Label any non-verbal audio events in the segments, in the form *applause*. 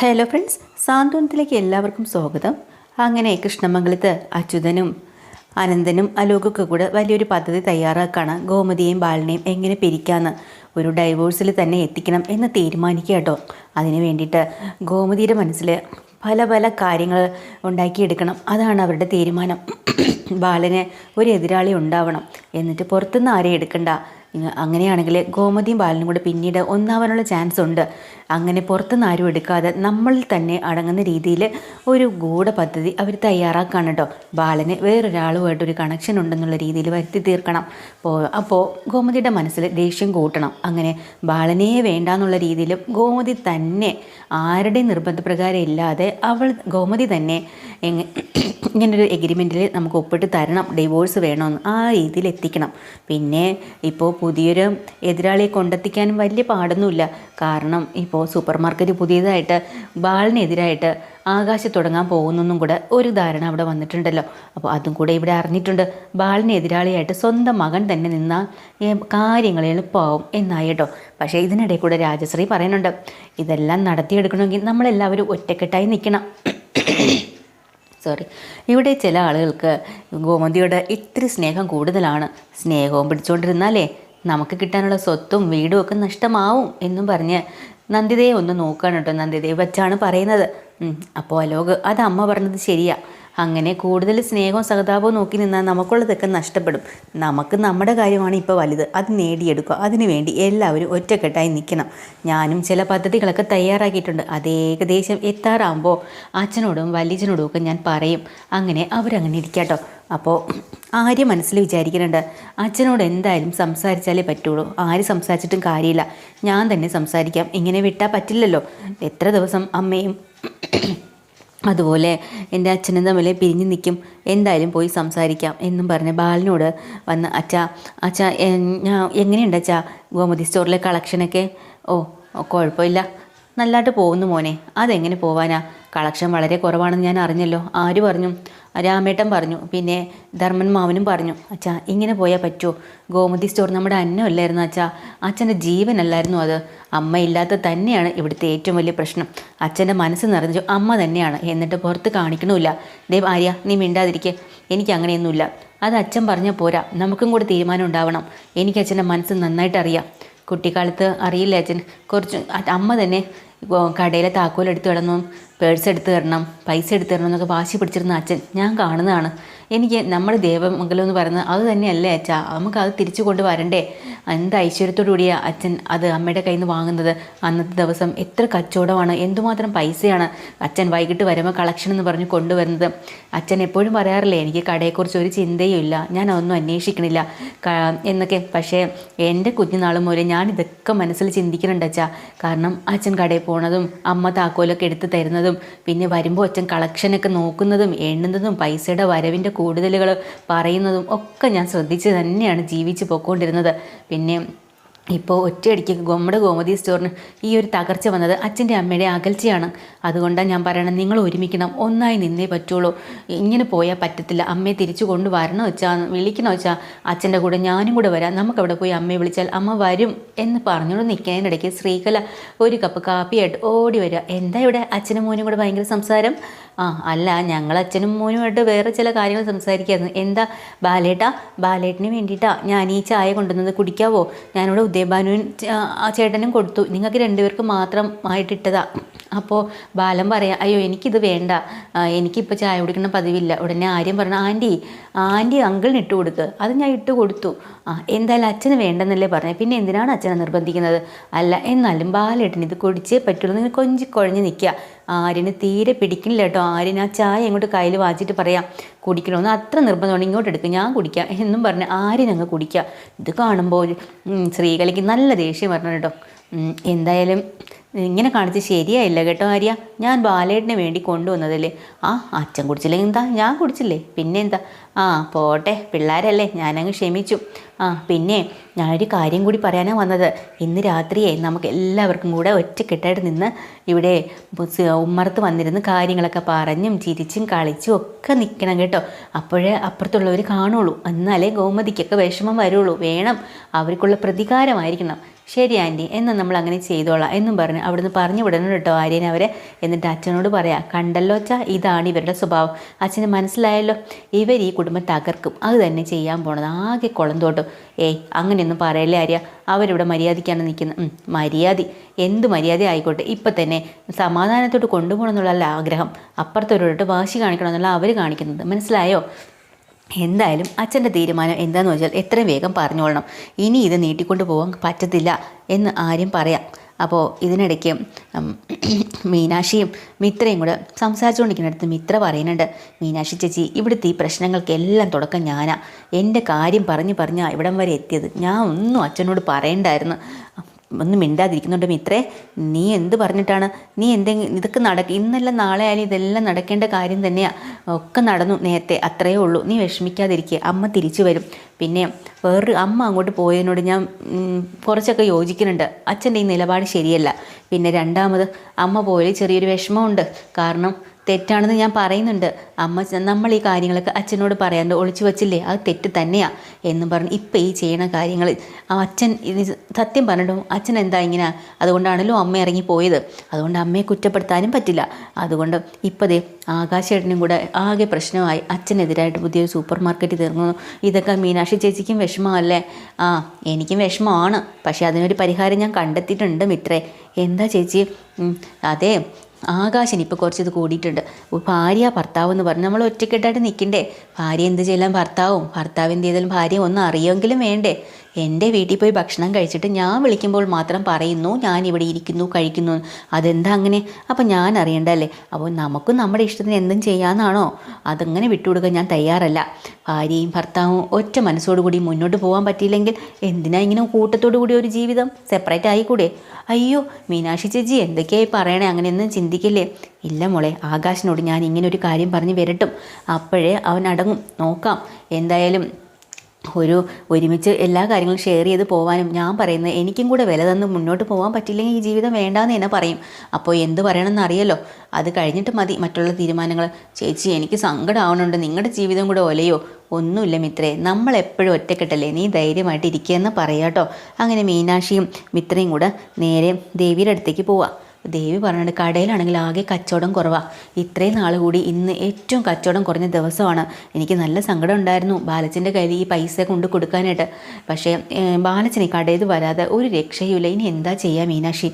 Hello friends സാന്ത്വനത്തിലേക്ക് എല്ലാവർക്കും സ്വാഗതം. അങ്ങനെ കൃഷ്ണമംഗലത്ത് അച്യുതനും അനന്തനും അലോകൊക്കെ കൂടെ വലിയൊരു പദ്ധതി തയ്യാറാക്കാണ്. ഗോമതിയെയും ബാലനെയും എങ്ങനെ പിരിക്കാമെന്ന് ഒരു ഡൈവോഴ്സിൽ തന്നെ എത്തിക്കണം എന്ന് തീരുമാനിക്കുക കേട്ടോ. അതിന് വേണ്ടിയിട്ട് ഗോമതിയുടെ മനസ്സിൽ പല പല കാര്യങ്ങൾ ഉണ്ടാക്കിയെടുക്കണം. അതാണ് അവരുടെ തീരുമാനം. ബാലന് ഒരു എതിരാളി ഉണ്ടാവണം. എന്നിട്ട് പുറത്തുനിന്ന് ആരെയും എടുക്കണ്ട. അങ്ങനെയാണെങ്കിൽ ഗോമതിയും ബാലനും കൂടെ പിന്നീട് ഒന്നാവാനുള്ള ചാൻസ് ഉണ്ട്. അങ്ങനെ പുറത്തുനിന്ന് ആരും എടുക്കാതെ നമ്മളിൽ തന്നെ അടങ്ങുന്ന രീതിയിൽ ഒരു ഗൂഢ പദ്ധതി അവർ തയ്യാറാക്കാണ് കേട്ടോ ബാലന് വേറൊരാളുമായിട്ട് ഒരു കണക്ഷൻ ഉണ്ടെന്നുള്ള രീതിയിൽ വരുത്തി തീർക്കണം. അപ്പോൾ അപ്പോൾ ഗോമതിയുടെ മനസ്സിൽ ദേഷ്യം കൂട്ടണം. അങ്ങനെ ബാലനെ വേണ്ട എന്നുള്ള രീതിയിൽ ഗോമതി തന്നെ ആരുടെ നിർബന്ധപ്രകാരം ഇല്ലാതെ അവൾ ഗോമതി തന്നെ എങ്ങ ഇങ്ങനൊരു എഗ്രിമെന്റിൽ നമുക്ക് ഒപ്പിട്ട് തരണം. ഡിവോഴ്സ് വേണമെന്ന് ആ രീതിയിൽ എത്തിക്കണം പിന്നെ ഇപ്പോൾ പുതിയൊരു എതിരാളിയെ കൊണ്ടെത്തിക്കാനും വലിയ പാടൊന്നുമില്ല. കാരണം ഇപ്പോൾ സൂപ്പർ മാർക്കറ്റ് പുതിയതായിട്ട് ബാളിനെതിരായിട്ട് ആകാശത്ത് തുടങ്ങാൻ പോകുന്നെന്നും കൂടെ ഒരു ധാരണ അവിടെ വന്നിട്ടുണ്ടല്ലോ. അപ്പോൾ അതും കൂടെ ഇവിടെ അറിഞ്ഞിട്ടുണ്ട്. ബാളിന് എതിരാളിയായിട്ട് സ്വന്തം മകൻ തന്നെ നിന്നാൽ കാര്യങ്ങൾ എളുപ്പമാവും എന്നായി കേട്ടോ. പക്ഷേ ഇതിനിടയിൽ കൂടെ രാജശ്രീ പറയുന്നുണ്ട് ഇതെല്ലാം നടത്തിയെടുക്കണമെങ്കിൽ നമ്മളെല്ലാവരും ഒറ്റക്കെട്ടായി നിൽക്കണം. *coughs* സോറി ഇവിടെ ചില ആളുകൾക്ക് ഗോമതിയോട് ഇത്തിരി സ്നേഹം കൂടുതലാണ്. സ്നേഹവും പിടിച്ചുകൊണ്ടിരുന്നാലേ നമുക്ക് കിട്ടാനുള്ള സ്വത്തും വീടും ഒക്കെ നഷ്ടമാവും എന്നും പറഞ്ഞ് നന്ദിതയെ ഒന്ന് നോക്കുകയാണ് കേട്ടോ നന്ദിതയെ വെച്ചാണ് പറയുന്നത്. അപ്പോൾ അലോക് അത് അമ്മ പറഞ്ഞത് ശരിയാ. അങ്ങനെ കൂടുതൽ സ്നേഹവും സഹതാപവും നോക്കി നിന്നാൽ നമുക്കുള്ളതൊക്കെ നഷ്ടപ്പെടും. നമുക്ക് നമ്മുടെ കാര്യമാണ് ഇപ്പോൾ വലുത്. അത് നേടിയെടുക്കുക. അതിനുവേണ്ടി എല്ലാവരും ഒറ്റക്കെട്ടായി നിൽക്കണം. ഞാനും ചില പദ്ധതികളൊക്കെ തയ്യാറാക്കിയിട്ടുണ്ട്. അത് ഏകദേശം എത്താറാകുമ്പോൾ അച്ഛനോടും വല്യച്ഛനോടും ഒക്കെ ഞാൻ പറയും. അങ്ങനെ അവരങ്ങനെ ഇരിക്കാട്ടോ. അപ്പോൾ ആര്യ മനസ്സിൽ വിചാരിക്കുന്നുണ്ട് അച്ഛനോട് എന്തായാലും സംസാരിച്ചാലേ പറ്റുള്ളൂ. ആര് സംസാരിച്ചിട്ടും കാര്യമില്ല. ഞാൻ തന്നെ സംസാരിക്കാം. ഇങ്ങനെ വിട്ടാൽ പറ്റില്ലല്ലോ. എത്ര ദിവസം അമ്മയും അതുപോലെ എന്റെ അച്ഛനും തമ്മിൽ പിരിഞ്ഞ് നിൽക്കും. എന്തായാലും പോയി സംസാരിക്കാം എന്നും പറഞ്ഞ് ബാലനോട് വന്ന് അച്ഛ അച്ഛ എങ്ങനെയുണ്ട് അച്ഛ? ഗോമതി സ്റ്റോറിലെ കളക്ഷനൊക്കെ? ഓ കുഴപ്പമില്ല. നല്ലതായിട്ട് പോകുന്നു മോനെ. അതെങ്ങനെ പോവാനാ? കളക്ഷൻ വളരെ കുറവാണെന്ന് ഞാൻ അറിഞ്ഞല്ലോ. ആര് പറഞ്ഞു? രാമേട്ടൻ പറഞ്ഞു. പിന്നെ ധർമ്മൻ മാവനും പറഞ്ഞു. അച്ഛാ ഇങ്ങനെ പോയാൽ പറ്റുമോ ഗോമതി സ്റ്റോർ നമ്മുടെ അന്നമല്ലായിരുന്നു അച്ഛാ. അച്ഛന്റെ ജീവനല്ലായിരുന്നു അത്. അമ്മ ഇല്ലാത്ത തന്നെയാണ് ഇവിടുത്തെ ഏറ്റവും വലിയ പ്രശ്നം. അച്ഛന്റെ മനസ്സ് നിറഞ്ഞു അമ്മ തന്നെയാണ്. എന്നിട്ട് പുറത്ത് കാണിക്കണമില്ല. ദേവ് ആര്യ നീ മിണ്ടാതിരിക്കെ. എനിക്ക് അങ്ങനെയൊന്നുമില്ല. അത് അച്ഛൻ പറഞ്ഞാൽ പോരാ. നമുക്കും കൂടെ തീരുമാനം ഉണ്ടാവണം. എനിക്ക് അച്ഛന്റെ മനസ്സ് നന്നായിട്ട് അറിയാം. കുട്ടിക്കാലത്ത് അറിയില്ല അച്ഛൻ? കുറച്ച് അമ്മ തന്നെ കടയിലെ താക്കോലെടുത്ത് കിടന്നു. പേഴ്സ് എടുത്തു തരണം പൈസ എടുത്തു തരണം എന്നൊക്കെ വാശി പിടിച്ചിരുന്ന അച്ഛൻ ഞാൻ കാണുന്നതാണ്. എനിക്ക് നമ്മുടെ ദേവമംഗലം എന്ന് പറയുന്നത് അത് തന്നെയല്ലേ അച്ഛാ? നമുക്ക് അത് തിരിച്ചു കൊണ്ട് വരണ്ടേ? എന്ത് ഐശ്വര്യത്തോടു കൂടിയാണ് അച്ഛൻ അത് അമ്മയുടെ കയ്യിൽ നിന്ന് വാങ്ങുന്നത്? അന്നത്തെ ദിവസം എത്ര കച്ചവടമാണ് എന്തുമാത്രം പൈസയാണ് അച്ഛൻ വൈകിട്ട് വരുമ്പോൾ കളക്ഷൻ എന്ന് പറഞ്ഞ് കൊണ്ടുവരുന്നത്? അച്ഛൻ എപ്പോഴും പറയാറില്ലേ എനിക്ക് കടയെക്കുറിച്ച് ഒരു ചിന്തയും ഇല്ല ഞാൻ അതൊന്നും അന്വേഷിക്കണില്ല. എന്നൊക്കെ. പക്ഷേ എന്റെ കുഞ്ഞുനാൾ മുതൽ ഞാൻ ഇതൊക്കെ മനസ്സിൽ ചിന്തിക്കുന്നുണ്ട് അച്ഛാ. കാരണം അച്ഛൻ കടയിൽ പോണതും അമ്മ താക്കോലൊക്കെ എടുത്ത് തരുന്നതും പിന്നെ വരുമ്പോൾ അച്ഛൻ കളക്ഷനൊക്കെ നോക്കുന്നതും എണ്ണുന്നതും പൈസയുടെ വരവിന്റെ കൂടുതലുകൾ പറയുന്നതും ഒക്കെ ഞാൻ ശ്രദ്ധിച്ച് തന്നെയാണ് ജീവിച്ച് പോയിക്കൊണ്ടിരുന്നത്. പിന്നെ ഇപ്പോൾ ഒറ്റയടിക്ക് നമ്മുടെ ഗോമതി സ്റ്റോറിന് ഈ ഒരു തകർച്ച വന്നത് അച്ഛന്റെ അമ്മയുടെ അകൽച്ചയാണ്. അതുകൊണ്ടാണ് ഞാൻ പറയണം നിങ്ങൾ ഒരുമിക്കണം ഒന്നായി നിന്നേ പറ്റുള്ളൂ. ഇങ്ങനെ പോയാൽ പറ്റത്തില്ല. അമ്മയെ തിരിച്ചു കൊണ്ടുവരണം വെച്ചാൽ വിളിക്കണോ വെച്ചാൽ അച്ഛന്റെ കൂടെ ഞാനും കൂടെ വരാം. നമുക്കവിടെ പോയി അമ്മയെ വിളിച്ചാൽ അമ്മ വരും എന്ന് പറഞ്ഞുകൊണ്ട് നിൽക്കുന്നതിനിടയ്ക്ക് ശ്രീകല ഒരു കപ്പ് കാപ്പിയായിട്ട് ഓടി വരിക. എന്താ ഇവിടെ അച്ഛനും മോനും കൂടെ ഭയങ്കര സംസാരം? ആ അല്ല ഞങ്ങൾ അച്ഛനും മോനുമായിട്ട് വേറെ ചില കാര്യങ്ങൾ സംസാരിക്കായിരുന്നു. എന്താ ബാലേട്ട ബാലേട്ടിന് വേണ്ടിയിട്ടാ ഞാൻ ഈ ചായ കൊണ്ടുവന്നത് കുടിക്കാവോ? ഞാനിവിടെ ആ ചേട്ടനും കൊടുത്തു. നിങ്ങൾക്ക് രണ്ടുപേർക്ക് മാത്രം ആയിട്ടിട്ടതാ അപ്പോൾ ബാലൻ പറയാം അയ്യോ എനിക്കിത് വേണ്ട. എനിക്കിപ്പോൾ ചായ കുടിക്കണ പതിവില്ല. ഉടനെ ആര്യം പറഞ്ഞു ആന്റി ആന്റി അങ്കിളിന് ഇട്ട് കൊടുക്ക്. അത് ഞാൻ ഇട്ട് കൊടുത്തു. ആ എന്തായാലും അച്ഛന് വേണ്ടെന്നല്ലേ പറഞ്ഞത് പിന്നെ എന്തിനാണ് അച്ഛനെ നിർബന്ധിക്കുന്നത്? അല്ല എന്നാലും ബാലേട്ടന് ഇത് കുടിച്ചേ പറ്റുള്ളൂ. നിങ്ങൾ കൊഞ്ചി കുഴഞ്ഞ് നിൽക്കുക. ആര്യന് തീരെ പിടിക്കണില്ല കേട്ടോ. ആര്യന് ആ ചായ ഇങ്ങോട്ട് കയ്യിൽ വാച്ചിട്ട് പറയാം കുടിക്കണമെന്ന് അത്ര നിർബന്ധമാണ്. ഇങ്ങോട്ട് എടുക്കുക ഞാൻ കുടിക്കാം. എന്നും പറഞ്ഞ് ആര്യൻ അങ്ങ് കുടിക്കുക ഇത് കാണുമ്പോൾ സ്ത്രീകളിക്ക് നല്ല ദേഷ്യം വരണം കേട്ടോ. എന്തായാലും ഇങ്ങനെ കാണിച്ച് ശരിയായില്ല കേട്ടോ ആര്യ. ഞാൻ ബാലേട്ടിന് വേണ്ടി കൊണ്ടുവന്നതല്ലേ? ആ അച്ഛൻ കുടിച്ചില്ലെങ്കിൽ എന്താ? ഞാൻ കുടിച്ചില്ലേ? പിന്നെ എന്താ? ആ പോട്ടെ. പിള്ളേരല്ലേ ഞാനങ്ങ് ക്ഷമിച്ചു. ആ പിന്നെ ഞാനൊരു കാര്യം കൂടി പറയാനാണ് വന്നത്. ഇന്ന് രാത്രിയെ നമുക്ക് എല്ലാവർക്കും കൂടെ ഒറ്റക്കെട്ടായിട്ട് നിന്ന് ഇവിടെ ഉമ്മറത്ത് വന്നിരുന്ന് കാര്യങ്ങളൊക്കെ പറഞ്ഞും ചിരിച്ചും കളിച്ചും ഒക്കെ നിൽക്കണം കേട്ടോ. അപ്പോഴേ അപ്പുറത്തുള്ളവർ കാണുള്ളൂ. എന്നാലേ ഗോമതിക്കൊക്കെ വിഷമം വരുള്ളൂ. വേണം അവർക്കുള്ള പ്രതികാരമായിരിക്കണം. ശരി ആന്റി. എന്നാൽ നമ്മൾ അങ്ങനെ ചെയ്തോളാം എന്നും പറഞ്ഞ് അവിടുന്ന് പറഞ്ഞു വിടണം കേട്ടോ ആര്യൻ അവരെ. എന്നിട്ട് അച്ഛനോട് പറയാം കണ്ടല്ലോ അച്ഛാ ഇതാണ് ഇവരുടെ സ്വഭാവം. അച്ഛന് മനസ്സിലായല്ലോ ഇവർ ഈ കുടുംബം തകർക്കും. അത് തന്നെ ചെയ്യാൻ പോണത്. ആകെ കുളം തോട്ടും. ഏയ് അങ്ങനെയൊന്നും പറയല്ലേ ആര്യ? അവരിവിടെ മര്യാദയ്ക്കാണ് നിൽക്കുന്നത്. മര്യാദ. എന്ത് മര്യാദ ആയിക്കോട്ടെ ഇപ്പം തന്നെ സമാധാനത്തോട്ട് കൊണ്ടുപോകണം എന്നുള്ള ആഗ്രഹം. അപ്പുറത്തൊരു വാശി കാണിക്കണം എന്നുള്ള അവർ കാണിക്കുന്നത്. മനസ്സിലായോ? എന്തായാലും അച്ഛന്റെ തീരുമാനം എന്താണെന്ന് വെച്ചാൽ എത്രയും വേഗം പറഞ്ഞോളണം. ഇനി ഇത് നീട്ടിക്കൊണ്ട് പോകാൻ പറ്റത്തില്ല എന്ന് ആരും പറയാം. അപ്പോൾ ഇതിനിടയ്ക്ക് *clears throat* മീനാക്ഷിയും മിത്രയും കൂടെ സംസാരിച്ചുകൊണ്ടിരിക്കുന്നിടത്ത് മിത്ര പറയുന്നുണ്ട് മീനാക്ഷി ചേച്ചി ഇവിടുത്തെ ഈ പ്രശ്നങ്ങൾക്കെല്ലാം തുടക്കം ഞാനാ. എന്റെ കാര്യം പറഞ്ഞ് പറഞ്ഞാണ് ഇവിടം വരെ എത്തിയത്. ഞാൻ ഒന്നും അച്ഛനോട് പറയണ്ടായിരുന്നു. ഒന്നും മിണ്ടാതിരിക്കുന്നുണ്ട് മിത്രേ. നീ എന്ത് പറഞ്ഞിട്ടാണ്? നീ എന്തെങ്കിലും ഇതൊക്കെ നടക്ക ഇന്നല്ല നാളെ ആയാലും ഇതെല്ലാം നടക്കേണ്ട കാര്യം തന്നെയാണ് ഒക്കെ നടന്നു നേരത്തെ അത്രയേ ഉള്ളൂ. നീ വിഷമിക്കാതിരിക്കുക അമ്മ തിരിച്ചു വരും. പിന്നെ വേറൊരു അമ്മ അങ്ങോട്ട് പോയതിനോട് ഞാൻ കുറച്ചൊക്കെ യോജിക്കുന്നുണ്ട്. അച്ഛന്റെ ഈ നിലപാട് ശരിയല്ല. പിന്നെ രണ്ടാമത് അമ്മ പോയാൽ ചെറിയൊരു വിഷമമുണ്ട്. കാരണം തെറ്റാണെന്ന് ഞാൻ പറയുന്നുണ്ട്. അമ്മ നമ്മൾ ഈ കാര്യങ്ങളൊക്കെ അച്ഛനോട് പറയാണ്ട് ഒളിച്ചു വച്ചില്ലേ? അത് തെറ്റ് തന്നെയാണ് എന്നും പറഞ്ഞ് ഇപ്പം ഈ ചെയ്യണ കാര്യങ്ങൾ അച്ഛൻ സത്യം പറഞ്ഞിട്ടും അച്ഛൻ എന്താ ഇങ്ങനെ? അതുകൊണ്ടാണല്ലോ അമ്മ ഇറങ്ങി പോയത്. അതുകൊണ്ട് അമ്മയെ കുറ്റപ്പെടുത്താനും പറ്റില്ല. അതുകൊണ്ട് ഇപ്പതേ ആകാശേട്ടനും കൂടെ ആകെ പ്രശ്നമായി. അച്ഛനെതിരായിട്ട് പുതിയൊരു സൂപ്പർ മാർക്കറ്റ് തീർന്നു. ഇതൊക്കെ മീനാക്ഷി ചേച്ചിക്കും വിഷമമല്ലേ? ആ എനിക്കും വിഷമമാണ്. പക്ഷേ അതിനൊരു പരിഹാരം ഞാൻ കണ്ടെത്തിയിട്ടുണ്ട് മിത്രേ. എന്താ ചേച്ചി? അതെ. ആകാശന് ഇപ്പോൾ കുറച്ച് ഇത് കൂടിയിട്ടുണ്ട് ഭാര്യ ഭർത്താവ് എന്ന് പറഞ്ഞു. നമ്മൾ ഒറ്റക്കെട്ടായിട്ട് നിൽക്കണ്ടേ? ഭാര്യ എന്ത് ചെയ്യലാം ഭർത്താവും ഭർത്താവ് എന്ത് ചെയ്താലും ഭാര്യ ഒന്നും അറിയുമെങ്കിലും വേണ്ടേ? എന്റെ വീട്ടിൽ പോയി ഭക്ഷണം കഴിച്ചിട്ട് ഞാൻ വിളിക്കുമ്പോൾ മാത്രം പറയുന്നു ഞാൻ ഇവിടെ ഇരിക്കുന്നു കഴിക്കുന്നു. അതെന്താ അങ്ങനെ? അപ്പം ഞാൻ അറിയണ്ടല്ലേ? അപ്പോൾ നമുക്കും നമ്മുടെ ഇഷ്ടത്തിന് എന്തും ചെയ്യാമെന്നാണോ അതങ്ങനെ വിട്ടുകൊടുക്കാൻ ഞാൻ തയ്യാറല്ല. ഭാര്യയും ഭർത്താവും ഒറ്റ മനസ്സോടുകൂടി മുന്നോട്ട് പോകാൻ പറ്റിയില്ലെങ്കിൽ എന്തിനാ ഇങ്ങനെ കൂട്ടത്തോടു കൂടി ഒരു ജീവിതം? സെപ്പറേറ്റ് ആയിക്കൂടെ? അയ്യോ മീനാക്ഷി ചേച്ചി എന്തൊക്കെയായി പറയണേ? അങ്ങനെയൊന്നും ചിന്തിക്കില്ലേ? ഇല്ല മോളെ ആകാശിനോട് ഞാൻ ഇങ്ങനെ ഒരു കാര്യം പറഞ്ഞ് വരട്ടും. അപ്പോഴേ അവൻ അടങ്ങും. നോക്കാം. എന്തായാലും ഒരു ഒരുമിച്ച് എല്ലാ കാര്യങ്ങളും ഷെയർ ചെയ്ത് പോകാനും ഞാൻ പറയുന്നത് എനിക്കും കൂടെ വില തന്ന് മുന്നോട്ട് പോകാൻ പറ്റില്ലെങ്കിൽ ഈ ജീവിതം വേണ്ടാന്ന് എന്നെ പറയും. അപ്പോൾ എന്ത് പറയണമെന്ന് അറിയല്ലോ? അത് കഴിഞ്ഞിട്ട് മതി. മറ്റുള്ള തീരുമാനങ്ങൾ. ചേച്ചി എനിക്ക് സങ്കടമാവണുണ്ട് നിങ്ങളുടെ ജീവിതം കൂടെ ഒലയോ? ഒന്നുമില്ല മിത്രേ. നമ്മൾ എപ്പോഴും ഒറ്റക്കെട്ടല്ലേ? നീ ധൈര്യമായിട്ട് ഇരിക്കുകയെന്ന് പറയാട്ടോ. അങ്ങനെ മീനാക്ഷിയും മിത്രയും കൂടെ നേരെ ദേവിയുടെ അടുത്തേക്ക് പോവാം. ദേവി പറഞ്ഞിട്ട് കടയിലാണെങ്കിൽ ആകെ കച്ചവടം കുറവാണ് ഇത്രയും നാൾ കൂടി ഇന്ന് ഏറ്റവും കച്ചവടം കുറഞ്ഞ ദിവസമാണ്. എനിക്ക് നല്ല സങ്കടം ഉണ്ടായിരുന്നു ബാലച്ചന്റെ കയ്യിൽ ഈ പൈസ കൊണ്ട് കൊടുക്കാനായിട്ട്. പക്ഷേ ഈ കടയിൽ വരാതെ ഒരു രക്ഷയുമില്ല. ഇനി എന്താ ചെയ്യുക മീനാക്ഷി?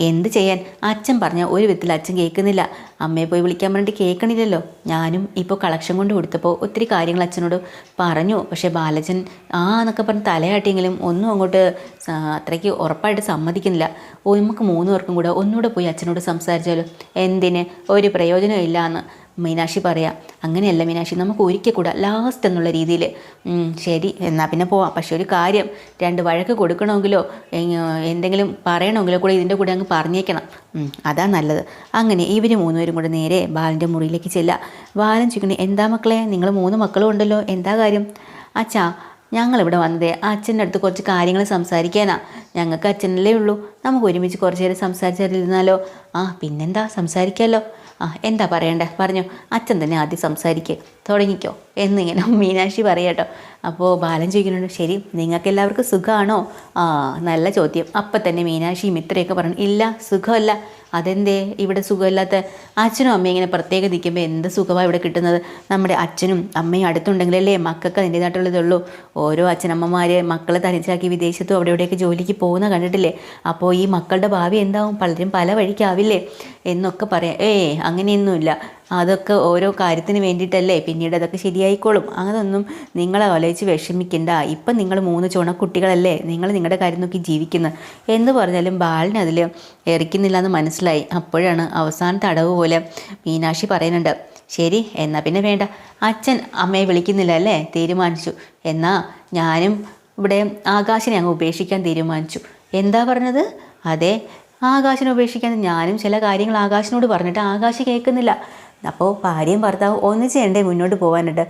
എന്ത് ചെയ്യാൻ? അച്ഛൻ പറഞ്ഞ ഒരു വിധത്തിൽ അച്ഛൻ കേൾക്കുന്നില്ല. അമ്മയെ പോയി വിളിക്കാൻ പറഞ്ഞിട്ട് കേൾക്കണില്ലല്ലോ. ഞാനും ഇപ്പോൾ കളക്ഷൻ കൊണ്ട് കൊടുത്തപ്പോൾ ഒത്തിരി കാര്യങ്ങൾ അച്ഛനോട് പറഞ്ഞു. പക്ഷേ ബാലച്ചൻ ആ എന്നൊക്കെ പറഞ്ഞ് തലയാട്ടിയെങ്കിലും ഒന്നും അങ്ങോട്ട് അത്രയ്ക്ക് ഉറപ്പായിട്ട് സമ്മതിക്കുന്നില്ല. ഓ നമുക്ക് മൂന്ന് പേർക്കും കൂടെ ഒന്നുകൂടെ പോയി അച്ഛനോട് സംസാരിച്ചാലോ? എന്തിന്? ഒരു പ്രയോജനം ഇല്ല എന്ന് മീനാക്ഷി പറയാം അങ്ങനെയല്ല മീനാക്ഷി നമുക്ക് ഒരിക്കൽ കൂടെ ലാസ്റ്റ് എന്നുള്ള രീതിയിൽ. ശരി എന്നാൽ പിന്നെ പോവാം. പക്ഷെ ഒരു കാര്യം രണ്ട് വഴക്ക് കൊടുക്കണമെങ്കിലോ എന്തെങ്കിലും പറയണമെങ്കിലോ കൂടെ ഇതിന്റെ കൂടെ അങ്ങ് പറഞ്ഞേക്കണം. അതാ നല്ലത്. അങ്ങനെ ഇവർ മൂന്നുപേരും കൂടെ നേരെ ബാലന്റെ മുറിയിലേക്ക് ചെല്ലുക ബാലൻ ചോദിക്കണേ എന്താ മക്കളെ? നിങ്ങൾ മൂന്ന് മക്കളും ഉണ്ടല്ലോ എന്താ കാര്യം? അച്ഛാ ഞങ്ങളിവിടെ വന്നതേ അച്ഛന്റെ അടുത്ത് കുറച്ച് കാര്യങ്ങൾ സംസാരിക്കാനാ. ഞങ്ങൾക്ക് അച്ഛനല്ലേ ഉള്ളൂ. നമുക്ക് ഒരുമിച്ച് കുറച്ച് നേരം സംസാരിച്ചാലിരുന്നാലോ ആ പിന്നെന്താ? സംസാരിക്കാമല്ലോ ആ എന്താ പറയണ്ടേ? പറഞ്ഞു അച്ഛൻ തന്നെ ആദ്യം സംസാരിക്കുക തുടങ്ങിക്കോ. എന്നിങ്ങനെ *laughs* മീനാക്ഷി പറയട്ടോ അപ്പോൾ ബാലൻ ചോദിക്കുന്നുണ്ട് ശരി നിങ്ങൾക്ക് എല്ലാവർക്കും സുഖമാണോ ആ നല്ല ചോദ്യം. അപ്പം തന്നെ മീനാക്ഷി ഇത്രയൊക്കെ പറഞ്ഞു ഇല്ല സുഖമല്ല. അതെന്തേ? ഇവിടെ സുഖമില്ലാത്ത അച്ഛനും അമ്മയും ഇങ്ങനെ പ്രത്യേകം നിൽക്കുമ്പോൾ എന്ത് സുഖമാണ് ഇവിടെ കിട്ടുന്നത്? നമ്മുടെ അച്ഛനും അമ്മയും അടുത്തുണ്ടെങ്കിലല്ലേ മക്കൾക്ക് അതിന്റേതായിട്ടുള്ളതുള്ളൂ ഓരോ അച്ഛനമ്മമാർ മക്കളെ തനിച്ചാക്കി വിദേശത്തും അവിടെ ഇവിടെയൊക്കെ ജോലിക്ക് പോകുന്ന കണ്ടിട്ടില്ലേ? അപ്പോൾ ഈ മക്കളുടെ ഭാവി എന്താവും? പലരും പല വഴിക്കാവില്ലേ? എന്നൊക്കെ പറയാം. ഏയ് അങ്ങനെയൊന്നുമില്ല. അതൊക്കെ ഓരോ കാര്യത്തിന് വേണ്ടിയിട്ടല്ലേ? പിന്നീട് അതൊക്കെ ശരിയായിക്കോളും. അങ്ങനൊന്നും നിങ്ങളെ ആലോചിച്ച് വിഷമിക്കണ്ട. ഇപ്പം നിങ്ങൾ മൂന്ന് ചുണക്കുട്ടികളല്ലേ നിങ്ങൾ നിങ്ങളുടെ കാര്യം നോക്കി ജീവിക്കുന്നത് എന്ന് പറഞ്ഞാലും ബാലിന് അതിൽ എറിക്കുന്നില്ല എന്ന് മനസ്സിലായി. അപ്പോഴാണ് അവസാന അടവ് പോലെ മീനാക്ഷി പറയുന്നുണ്ട്. ശരി എന്നാൽ പിന്നെ വേണ്ട. അച്ഛൻ അമ്മയെ വിളിക്കുന്നില്ല അല്ലേ? തീരുമാനിച്ചു. എന്നാൽ ഞാനും ഇവിടെ ആകാശിനെ അങ്ങ് ഉപേക്ഷിക്കാൻ തീരുമാനിച്ചു. എന്താ പറഞ്ഞത്? അതെ ആകാശിനെ ഉപേക്ഷിക്കാൻ ഞാനും ചില കാര്യങ്ങൾ ആകാശിനോട് പറഞ്ഞിട്ട് ആകാശ് കേൾക്കുന്നില്ല. അപ്പോൾ ഭാര്യയും ഭർത്താവും ഒന്നിച്ച് വേണ്ടേ മുന്നോട്ട് പോകാനായിട്ട്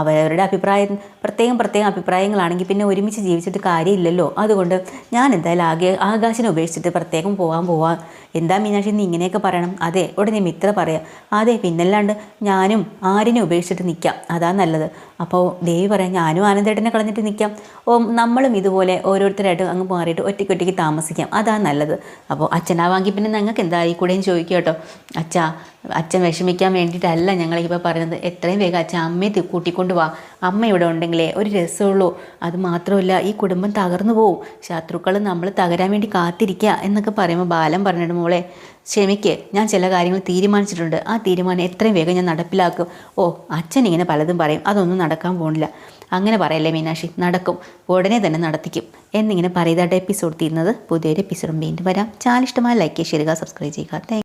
അവരവരുടെ അഭിപ്രായം പ്രത്യേകം പ്രത്യേകം അഭിപ്രായങ്ങളാണെങ്കിൽ പിന്നെ ഒരുമിച്ച് ജീവിച്ചിട്ട് കാര്യമില്ലല്ലോ. അതുകൊണ്ട് ഞാൻ എന്തായാലും ആകെ ആകാശിനെ ഉപേക്ഷിച്ചിട്ട് പ്രത്യേകം പോകാൻ പോവാം. എന്താ മീനാക്ഷി നീ ഇങ്ങനെയൊക്കെ പറയണം? അതെ ഉടനെ മിത്ര പറയാം. അതെ പിന്നല്ലാണ്ട് ഞാനും ആരിനെ ഉപേക്ഷിച്ചിട്ട് നിൽക്കാം അതാ നല്ലത്. അപ്പോൾ ദേവി പറയാം ഞാനും ആനന്ദേട്ടനെ കളഞ്ഞിട്ട് നിൽക്കാം ഓ നമ്മളും ഇതുപോലെ ഓരോരുത്തരായിട്ട് അങ്ങ് മാറിയിട്ട് ഒറ്റയ്ക്ക് ഒറ്റയ്ക്ക് താമസിക്കാം. അതാണ് നല്ലത്. അപ്പോൾ അച്ഛനാവാങ്കിൽ പിന്നെ ഞങ്ങൾക്ക് എന്താ ഈ കൂടെയും ചോദിക്കുക കേട്ടോ. അച്ഛാ അച്ഛൻ വിഷമിക്കാൻ വേണ്ടിയിട്ടല്ല ഞങ്ങളിപ്പോൾ പറയുന്നത്. എത്രയും വേഗം അച്ഛൻ അമ്മയെ കൂട്ടിക്കൊണ്ട് വാ. അമ്മ ഇവിടെ ഉണ്ടെങ്കിലേ ഒരു രസമുള്ളൂ. അത് മാത്രമല്ല ഈ കുടുംബം തകർന്നു പോവും. ശത്രുക്കൾ നമ്മൾ തകരാൻ വേണ്ടി കാത്തിരിക്കുക എന്നൊക്കെ പറയുമ്പോൾ ബാലം പറഞ്ഞിട്ട് മോളെ. ക്ഷമിക്ക് ഞാൻ ചില കാര്യങ്ങൾ തീരുമാനിച്ചിട്ടുണ്ട്. ആ തീരുമാനം എത്രയും വേഗം ഞാൻ നടപ്പിലാക്കും. ഓ അച്ഛൻ ഇങ്ങനെ പലതും പറയും. അതൊന്നും നടക്കാൻ പോകുന്നില്ല അങ്ങനെ പറയല്ലേ മീനാക്ഷി? നടക്കും. ഉടനെ തന്നെ നടത്തിക്കും. എന്നിങ്ങനെ പറയുന്നതായിട്ട് എപ്പിസോഡ് തീരുന്നത് പുതിയൊരു എപ്പിസോഡും വീണ്ടും വരാം. ചാനൽ ഇഷ്ടമായ ലൈക്ക് ചെയ്യുക സബ്സ്ക്രൈബ് ചെയ്യുക.